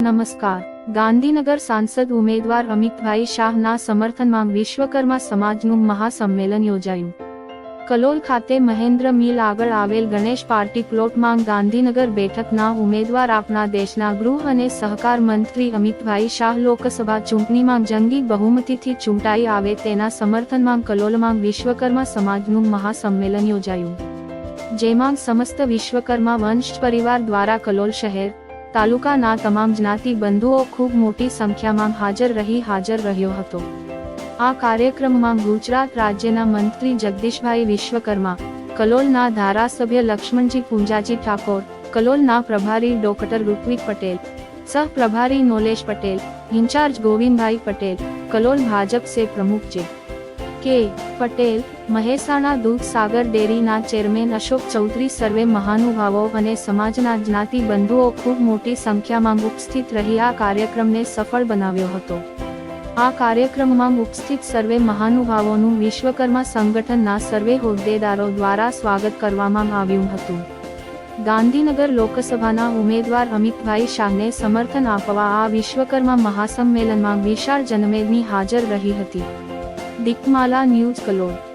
નમસ્કાર. ગાંધીનગર સાંસદ ઉમેદવાર અમિતભાઈ શાહના સમર્થનમાં વિશ્વકર્મા સમાજનું મહાસંમેલન યોજાયું. કલોલ ખાતે મહેન્દ્ર મિલ આગળ આવેલ ગણેશ પાર્ટી પ્લોટમાં ગાંધીનગર બેઠકના ઉમેદવાર આપના દેશના ગૃહ અને સહકાર મંત્રી અમિતભાઈ શાહ લોકસભા ચૂંટણીમાં જંગી બહુમતીથી ચૂંટાઈ આવે તેના સમર્થનમાં કલોલમાં વિશ્વકર્મા સમાજનું મહાસંમેલન યોજાયું. જેમાં સમસ્ત વિશ્વકર્મા વંશ પરિવાર દ્વારા કલોલ શહેર તાલુકાના તમામ જ્ઞાતિ બંધુઓ ખૂબ મોટી સંખ્યામાં હાજર રહી હાજર રહ્યો હતો. આ કાર્યક્રમમાં ગુજરાત રાજ્યના મંત્રી જગદીશભાઈ વિશ્વકર્મા, કલોલના ધારાસભ્ય લક્ષ્મણજી પૂંજાજી ઠાકોર, કલોલના પ્રભારી ડોક્ટર ઋત્વિક પટેલ સહપ્રભારી નોલેશ પટેલ, ઇન્ચાર્જ ગોવિંદભાઈ પટેલ, કલોલ ભાજપ સે પ્રમુખ જે કે, પટેલ, મહેસાણા દૂધ સાગર ડેરીના ચેરમેન અશોક ચૌધરી સર્વે મહાનુભાવો અને સમાજના જ્ઞાતિ બંધુઓ ખૂબ મોટી સંખ્યામાં ઉપસ્થિત રહી આ કાર્યક્રમને સફળ બનાવ્યો હતો. આ કાર્યક્રમમાં ઉપસ્થિત સર્વે મહાનુભાવોનું વિશ્વકર્મા સંગઠનના સર્વે હોદ્દેદારો દ્વારા સ્વાગત કરવામાં આવ્યું હતું. ગાંધીનગર લોકસભાના ઉમેદવાર અમિતભાઈ શાહને સમર્થન આપવા આ વિશ્વકર્મા મહાસંમેલનમાં વિશાળ જનમેદની હાજર રહી હતી. દીપમાલા ન્યૂઝ કલોલ